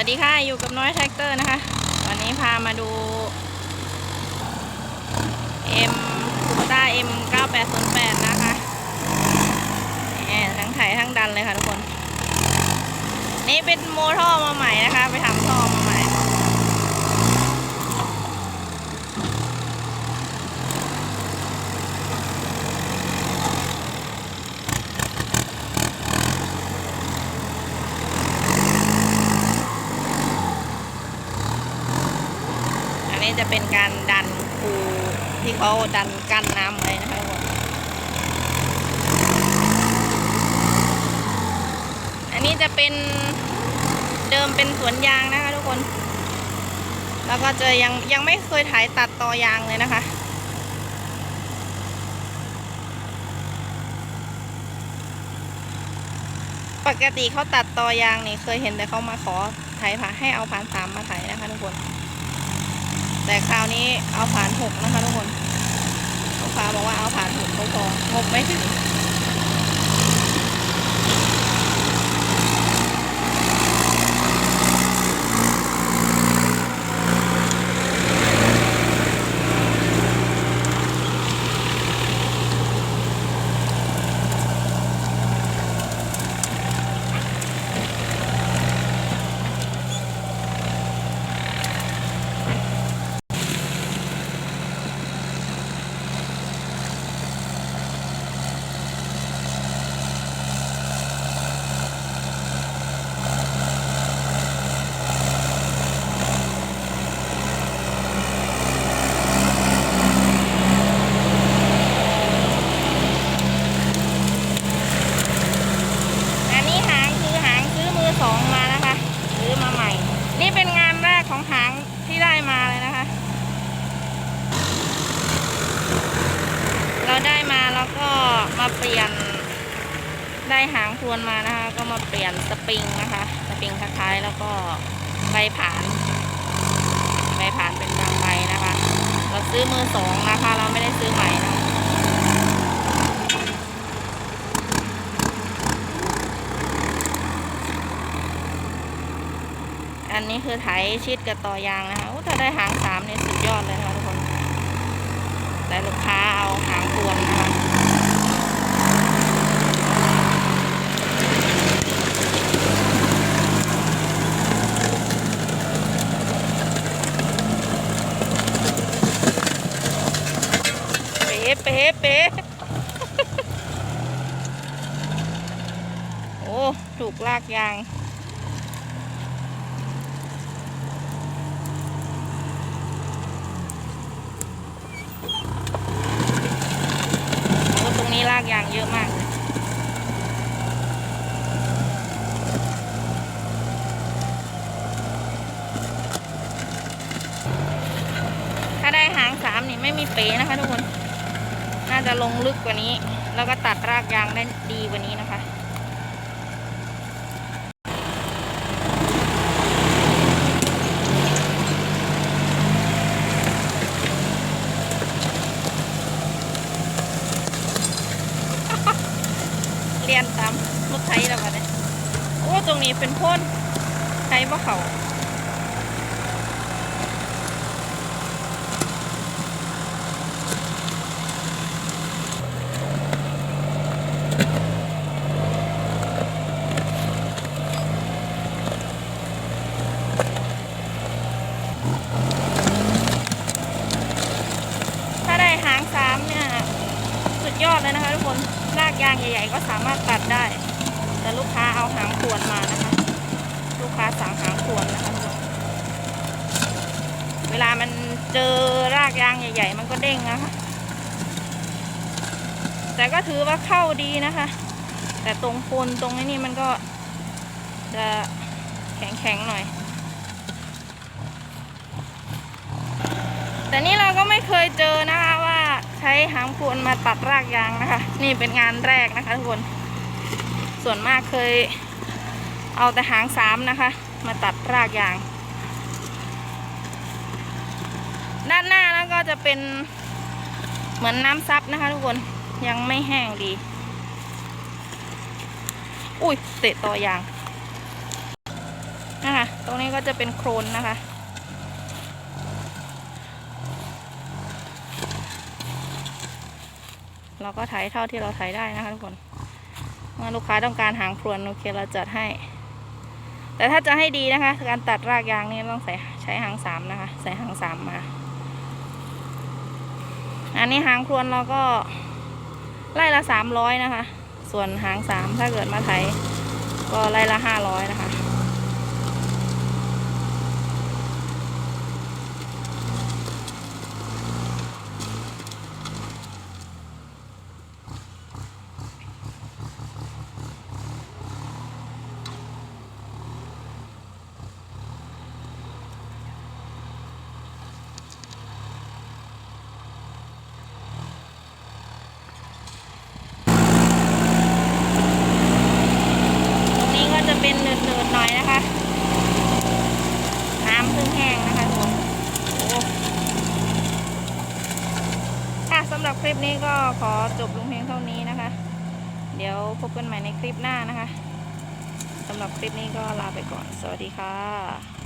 วัสดีค่ะ อยู่กับน้อยแท็กเตอร์นะคะ วันนี้พามาดู M คูต้า M 9808 นะคะแหมทั้งไถทั้งดันเลยค่ะทุกคน นี่เป็นโมท่อมาใหม่นะคะ ไปทำท่อมาใหม่ อันนี้ จะเป็นการดันคูที่เขาดันกั้นน้ำไว้นะคะทุกคนอันนี้จะเป็นเดิมเป็นสวนยางนะคะทุกคน แล้วก็จะยังยังไม่เคยถ่ายตัดตอยางเลยนะคะปกติเขาตัดตอยางนี่เคยเห็นแต่เขามาขอไถผ่าให้เอาผ่านสามมาไถนะคะทุกคน แต่คราวนี้เอาผ่านหกนะคะทุกคนลูกค้าบอกว่าเอาผ่านหกก็พองบไม่ถึง อันนี้หางคือหางซื้อมือสองมานะคะ ซื้อมาใหม่ นี่เป็นงานแรกของหางที่ได้มาเลยนะคะ เราได้มาแล้วก็มาเปลี่ยนได้หางทวนมานะคะ ก็มาเปลี่ยนสปริงนะคะ สปริงท้ายๆแล้วก็ใบผาน ใบผานเป็นบางใบนะคะ เราซื้อมือสองนะคะ เราไม่ได้ซื้อใหม่นะคะ อันนี้คือไถชิดกับต่อยางนะคะถ้าได้หางสามเนี่ยสุดยอดเลยนะคะทุกคน แต่ลูกค้าเอาหางทวนนะคะเป๊ะเป๊ะเป๊ะโอ้ ถูกลากยาง โอ้ตรง นี้ลากยางเยอะมากถ้าได้หางสามนี่ไม่มีเป๋นะคะทุกคน น่าจะลงลึกกว่านี้ แล้วก็ตัดรากยางได้ดีกว่านี้นะคะ เรียนตามรถไถแล้วกันเนี่ยโอ้ตรง นี้เป็นพ่นไถบ่เขาถ้าได้หางสามเนี่ยสุดยอดเลยนะคะทุกคน รากยางใหญ่ ๆ ก็สามารถตัดได้ แต่ลูกค้าเอาหางขวนมานะคะ ลูกค้าสั่งหางขวนนะคะเวลามันเจอรากยางใหญ่ ๆ มันก็เด้งนะคะ แต่ก็ถือว่าเข้าดีนะคะ แต่ตรงโคนตรงนี้นี่มันก็จะแข็งๆหน่อย แต่นี่เราก็ไม่เคยเจอนะคะว่าใช้หางพวนมาตัดรากยางนะคะ นี่เป็นงานแรกนะคะทุกคน ส่วนมากเคยเอาแต่หางสามนะคะ มาตัดรากยาง ด้านหน้าแล้วก็จะเป็นเหมือนน้ำซับนะคะทุกคนยังไม่แห้งดี อุ้ยเตะต่อยางนะคะตรงนี้ก็ก็จะเป็นโครนนะคะเราก็ไถเท่าที่เราไถได้นะคะทุกคน เมื่อลูกค้าต้องการหางพรวนโอเคเราจัดให้ แต่ถ้าจะให้ดีนะคะ การตัดรากยางนี่ต้องใส่ใช้หางสามนะคะ ใส่หางสามมา อันนี้หางพรวนเราก็ไล่ละสามร้อยนะคะ ส่วนหางสามถ้าเกิดมาไถก็ไล่ละห้าร้อยนะคะ ตรงนี้ก็จะเป็นเนืดๆหน่อยนะคะ น้ำเพิ่งแห้งนะคะทุกคนโอ้ค่ะ สำหรับคลิปนี้ก็ขอจบลงเพียงเท่านี้นะคะ เดี๋ยวพบกันใหม่ในคลิปหน้านะคะสำหรับคลิปนี้ก็ลาไปก่อน สวัสดีค่ะ